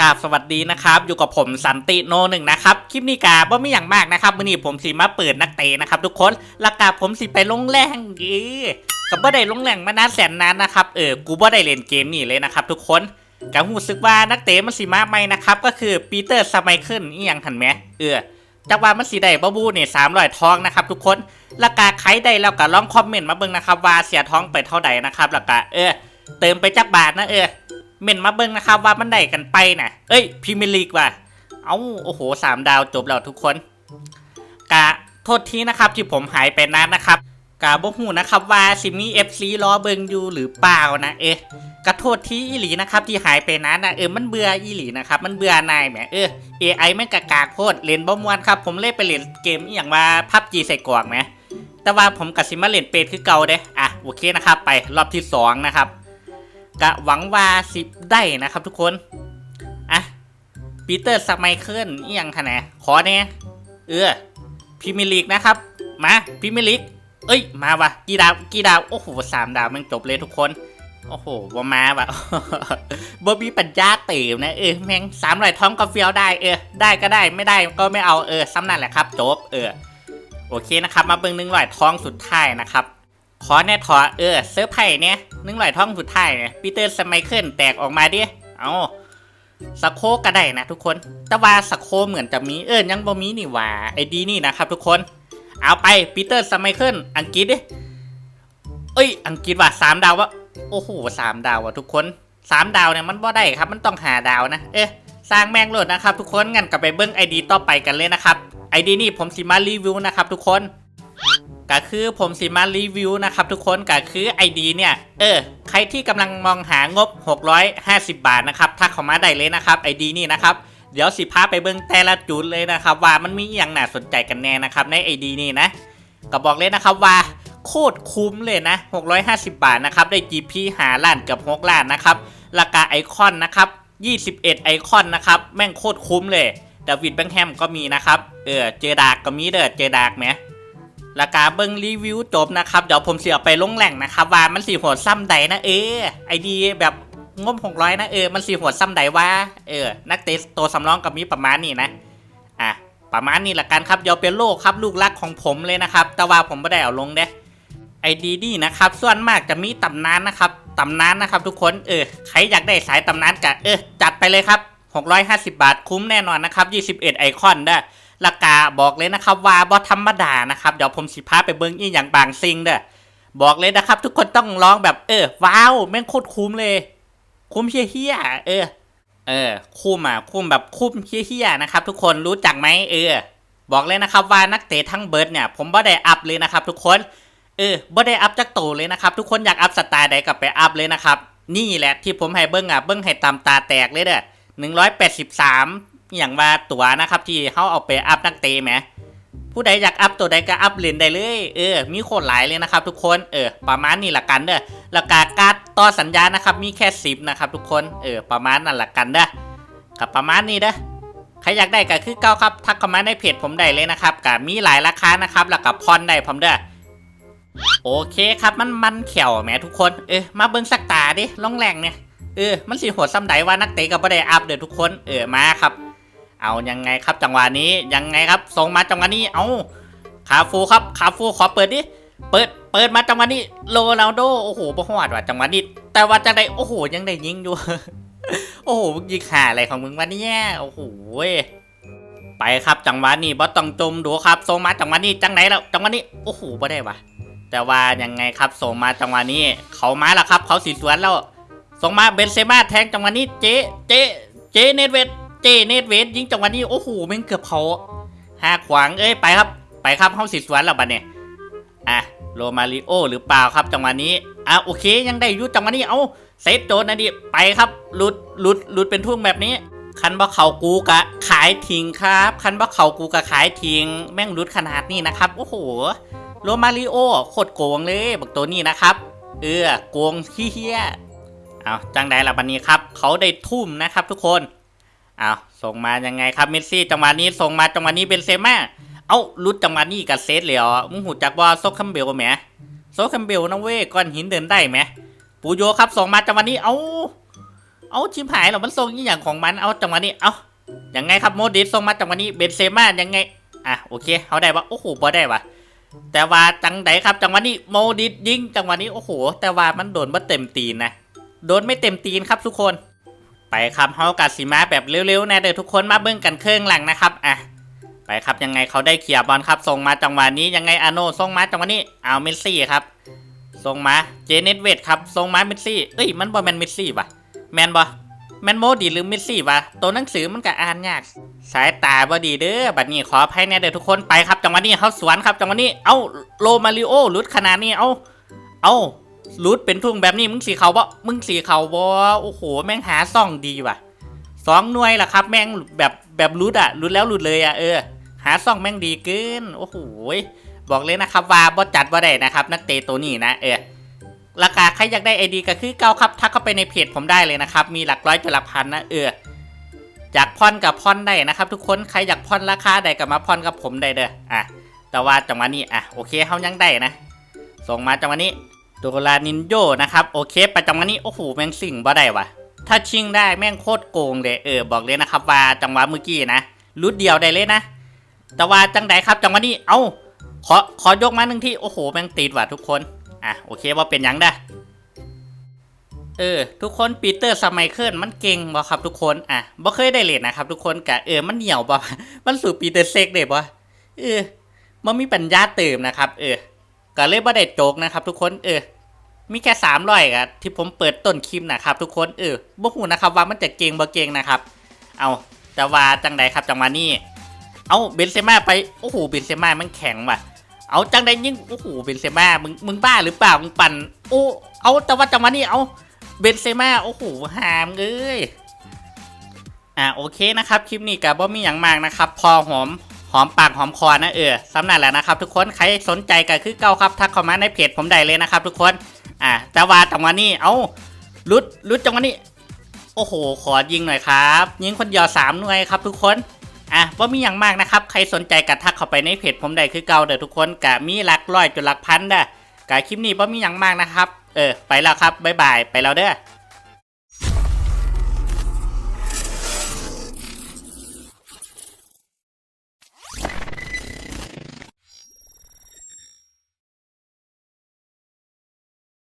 กราบสวัสดีนะครับ อยู่กับผมสันติโนหนึ่งนะครับ คลิปนี้กาบ่มีอย่างมากนะครับวันนี้ผมสิมาเปิดนักเตะนะครับ ทุกคนแล้วกาผมสิไปลงแรงเอกับบ่ได้ลงแรงมานานแสนนานนะครับเออกูบ่ได้เล่นเกมนี่เลยนะครับ ทุกคนก็รู้สึกว่านักเตะมันสิมาใหม่นะครับ ก็คือปีเตอร์สไมเคิลอีหยังทันไหมเออจากว่ามันสิได้บ่บูเนี่ยสามร้อยทองนะครับ ทุกคนราคาใครได้แล้วก็ลองคอมเมนต์มาเบิ่งนะครับว่าเสียท้องไปเท่าใดนะครับแล้วก็เออเติมไปจักบาทนะเออ เม่นมาเบิ่งนะครับว่ามันได้กันไปนะเอ้ยพรีเมียร์ลีกว่ะเอ้าโอ้โหสามดาวจบแล้วทุกคนกะโทษทีนะครับที่ผมหายไปนานนะครับกะบ่ฮู้นะครับว่าสิมี FC รอเบิงอยู่หรือเปล่านะเอ๊ะกะโทษทีอีหลีนะครับที่หายไปนานนะเออมันเบื่ออีหลีนะครับมันเบื่อนายแหมเออ AI แม่งกะกากโคตรเล่นบ่มวนครับผมเล่นไปเล่นเกมอย่างว่าพับจีใส่กรอกไหมแต่ว่าผมกับซิมาเล่นเป็ดคือเก่าเด้อะโอเคนะครับไปรอบที่สองนะครับ กะหวังว่าสิบได้นะครับทุกคน อะ ปีเตอร์สไมเคิลอีหยังคะแนนขอเนี่ยเออพรีเมียร์ลีกนะครับ มาพรีเมียร์ลีกเอ้ย มาวะกี่ดาวกี่ดาว โอ้โหสามดาวมันจบเลยทุกคน โอ้โหบมาวะบ่มีปัญญาเติมนะเออแม่งสามร้อยท้องก็เฟียวได้เออ ได้ก็ได้ไม่ได้ก็ไม่เอาเออซ้ำนั่นแหละครับ จบ เออ โอเคนะครับ มาเบิ่งหนึ่งร้อยท้องสุดท้ายนะครับ ขอแน่ถอเออเสื้อร์ไผ่เนี่ย นึ่งไหลท่องสุดท้ายเนี่ยปีเตอร์สไมเคิลแตกออกมาดิเอาสโคก็ได้นะทุกคน แต่ว่าสโคเหมือนจะมีเออยังบ่มีนี่ว่าไอดีนี่นะครับทุกคน เอาไปปีเตอร์สไมเคิลอังกฤษดิเอ้ย อังกฤษว่ะสามดาววะโอ้โหสามดาวว่ะทุกคนสามดาวเนี่ยมันบ่ได้ครับ มันต้องหาดาวนะ เอ๊ะสร้างแมงโหลดนะครับทุกคนงั้นกลับไปเบิ้งไอดีต่อไปกันเลยนะครับไอดีนี่ผมสิมารีวิวนะครับทุกคน ก็คือผมสิมารีวิวนะครับทุกคนก็คือ ID เนี่ย เออ ใครที่กำลังมองหางบ 650 บาทนะครับทักเขามาได้เลยนะครับ ID นี่นะครับเดี๋ยวสิพาไปเบิ่งแต่ละจุดเลยนะครับ ว่ามันมีอย่างน่าสนใจกันแน่นะครับใน ID นี่นะก็บอกเลยนะครับว่าโคตรคุ้มเลยนะ 650 บาทนะครับ ได้ GP หาล้านเกับ6ล้านนะครับราคาไอคอนนะครับ 21 ไอคอนนะครับ แม่งโคตรคุ้มเลยดาวิดแบงแฮมก็มีนะครับ เออ เจอดากก็มีเด้อ เจอดากไหม แล้วก็เบิ่งรีวิวจบนะครับ เดี๋ยวผมเสียไปลงแหล่งนะครับว่ามันสีหัวซ้ำใดนะเออไอดีแบบงบหกร้อยนะเออมันสีหัวซ้ำใดว่าเออนักเตะตัวสำรองกับมีประมาณนี้นะอะประมาณนี้ละกันครับเดี๋ยวเป็นโลกครับลูกรักของผมเลยนะครับ แต่ว่าผมไม่ได้เอาลงเด้ไอดีนี่นะครับส่วนมากจะมีตำนานนะครับตำนานนะครับ ทุกคนเออใครอยากได้สายตำนานกะเออจัดไปเลยครับ 650 บาทคุ้มแน่นอนนะครับ 21 ไอคอนเด้ อราคาบอกเลยนะครับว่าบอธรรมดานะครับเดี๋ยวผมสิพาไปเบิ้งอีอย่างบางซิงเด้อบอกเลยนะครับ ทุกคนต้องร้องแบบเออว้าวแม่งโคตรคุ้มเลย คุ้มเฮี้ยเออ เออ คุ้มอะคุ้มแบบคุ้มเฮี้ยนะครับ ทุกคนรู้จักไหมเออ บอกเลยนะครับว่านักเตะทั้งเบิร์ดเนี่ย ผมบ่ได้อัพเลยนะครับ ทุกคนเออบ่ได้อัพจากโตเลยนะครับ ทุกคนอยากอัพสไตล์ใดก็ไปอัพเลยนะครับ นี่แหละที่ผมให้เบิ้งอะเบิ้งให้ตามตาแตกเลยเด้อหนึ่งร้อยแปดสิบสาม อย่างว่าตั๋วนะครับ ที่เขาเอาไปอัพนักเตะไหมผู้ใดอยากอัพตัวใดก็อัพเลนได้เลยเออมีโคตรหลายเลยนะครับ ทุกคนเออประมาณนี้ละกันเด้อแล้วก็การ์ดต่อสัญญานะครับ มีแค่สิบนะครับ ทุกคนเออประมาณนั่นละกันเด้อกับประมาณนี้เด้อใครอยากได้ก็คือเก้าครับทักเข้ามาในเพจผมได้เลยนะครับกับมีหลายราคานะครับแล้วก็พรได้ผมเด้อโอเคครับมันมันเขียวแหมทุกคนเออมาเบิ้งสักตาดิล่องแรงเนี่ยเออมันสีหัวซ้ำใดว่านักเตะก็บ่ได้อัพเด้อทุกคนเออมาครับ เอายังไงครับจังหวะนี้ยังไงครับส่งมาจังหวะนี้เอาคาฟูครับคาฟูขอเปิดดิเปิดเปิดมาจังหวะนี้โรนัลโดโอ้โหบ่ฮอดว่ะจังหวะนี้ แต่ว่าจังไดโอ้โหยังได้ยิงอยู่โอ้โหมึงยิงขาอะไรของมึงวะเนี่ยโอ้โหไปครับจังหวะนี้บ่ต้องจมดูครับส่งมาจังหวะนี้จังไหนแล้วจังหวะนี้โอ้โหบ่ได้ว่ะแต่ว่ายังไงครับส่งมาจังหวะนี้ เขามาแล้วครับ เขาสีสวนแล้วส่งมาเบนเซม่าแทงจังหวะนี้เจ๊เจ๊เจ๊เนตเวท เจเนตเวสยิงจังหวะนี้โอ้โหแม่งเกือบเขาหาขวางเอ้ยไปครับ ไปครับห้องสิสวนแล้วบัดเนี่ยอะโรมาริโอหรือเปล่าครับจังหวะนี้อะโอเคยังได้ยุจังหวะนี้เอาเซตโดนนะดิไปครับหลุดหลุดหลุดเป็นทุ่งแบบนี้ คันบ่เขากูกะขายทิ้งครับ คันบ่เขากูกะขายทิ้งแม่งหลุดขนาดนี้นะครับโอ้โหโรมาริโอโคตรโกงเลยบักตัวนี้นะครับ เออโกงเฮี้ยเอาจังใดล่ะบันนี้ครับ เขาได้ทุ่มนะครับทุกคน เอาส่งมายังไงครับเมสซี่จังหวะนี้ส่งมาจังหวะนี้เป็นเซม่าเอ้ารุดจังหวะนี้กับเซตเลยเหรอมึงหูจักว่าโซคัมเบลไหมโซคัมเบลนะเว้ยก้อนหินเดินได้ไหมปูโยครับส่งมาจังหวะนี้เอ้าเอ้าเอาชิมหายหรอมันทรงอย่างของมันเอาจังหวะนี้เอายังไงครับโมดิสส่งมาจังหวะนี้เบนเซม่ายังไงอะโอเคเขาได้ปะโอ้โหบ่ได้ปะแต่ว่าจังไดครับจังหวะนี้โมดิสยิงจังหวะนี้โอ้โห แต่ว่ามันโดนมาเต็มตีนนะโดนไม่เต็มตีนครับทุกคน ไปครับเฮากัดสีมาแบบเร็วๆนะเดี๋ยวทุกคนมาเบิ่งกันเครื่องหลังนะครับอะไปครับยังไงเขาได้เขียบอลครับส่งมาจังหวะนี้ยังไงอาโน่ส่งมาจังหวะนี้เอาเมสซี่ครับส่งมาเจเนตเวทครับส่งมาเมสซี่เอ้ยมันบอแมนเมสซี่ปะแมนบอแมนโมดีหรือเมสซี่ปะตัวหนังสือมันก็อ่านยากสายตาบอดีเด้อบัดนี้ขออภัยแน่เด้อทุกคนไปครับจังหวะนี้เขาสวนครับจังหวะนี้เอ้าโลมาริโอลุดขนาดนี้เอ้าเอ้า ลุดเป็นทุ่งแบบนี้มึงสีเขาบ่มึงสีเขาบ่โอ้โห แม่งหาซ่องดีว่ะสองหน่วยล่ะครับ แม่งแบบแบบลุดอะลุดแล้วลุดเลยอะเออ หาซ่องแม่งดีเกินโอ้โหบอกเลยนะครับว่าบ่จัดบ่ได้นะครับ นักเตะตัวนี้นะเออราคาใครอยากได้ไอดีก็คือเก้าครับทักเข้าไปในเพจผมได้เลยนะครับ มีหลักร้อยจนหลักพันนะเอออยากพ่อนกับพ่อนได้นะครับ ทุกคนใครอยากพ่อนราคาใดกับมาพ่อนกับผมได้เด้ออะแต่ว่าจังหวะนี้อะโอเคเขายังได้นะ ส่งมาจังหวะนี้ โดรานินโยนะครับ โอเคไปจังวะนี้ โอ้โห แม่งสิ่งบ่ได้วะถ้าชิงได้แม่งโคตรโกงเลยเออบอกเลยนะครับว่าจังหวะเมื่อกี้นะรุดเดียวได้เลยนะ แต่ว่าจังไดครับจังหวะนี้เอ้าขอขอยกมาหนึ่งที่โอ้โหแม่งติดว่ะทุกคนอะโอเคว่าเป็นยังได้เออทุกคนปีเตอร์สมัยเคิลมันเก่งบ่ครับทุกคนอะบ่เคยได้เล่นะครับ ทุกคนกะเออมันเหนียวบ่มันสู่ปีเตอร์เซกได้บ่เออมันมีปัญญาเติมนะครับ เออ ก็เลยบ่ได้โจกนะครับ ทุกคนเออมีแค่สามร้อยอะที่ผมเปิดต้นคลิปนะครับ ทุกคนเออบ่ฮู้นะครับว่ามันจะเก่งบ่เก่งนะครับ เอาแต่ว่าจังใดครับจังหวะนี้เอาเบนเซม่าไปโอ้โหเบนเซม่ามันแข็งว่ะ เอาจังใดยิ่งโอ้โหเบนเซม่ามึงมึงบ้าหรือเปล่ามึงปั่นโอ้เอาแต่ว่าจังหวะนี้เอาเบนเซม่าโอ้โหหามเอ้ยอ่าโอเคนะครับ คลิปนี้กับบ่มีอย่างมากนะครับ พอหอม อมปากหอมคอนะเออสำนักแหละนะครับ ทุกคนใครสนใจก็คือเก้าครับทักเข้ามาในเพจผมได้เลยนะครับ ทุกคนอ่าแต่ว่าจังหวะนี้เอารุดรุดจังหวะนี้ โอ้โห ขอยิงหน่อยครับ ยิงคนเดียวสามหน่วยครับ ทุกคนอะว่ามีอย่างมากนะครับ ใครสนใจกะทักเข้าไปในเพจผมได้คือเก่าเด้อทุกคนกะมีหลักร้อยจนหลักพันเด้อกะคลิปนี้ว่ามีอย่างมากนะครับ เออ ไปแล้วครับบ๊ายบายไปแล้วเด้อ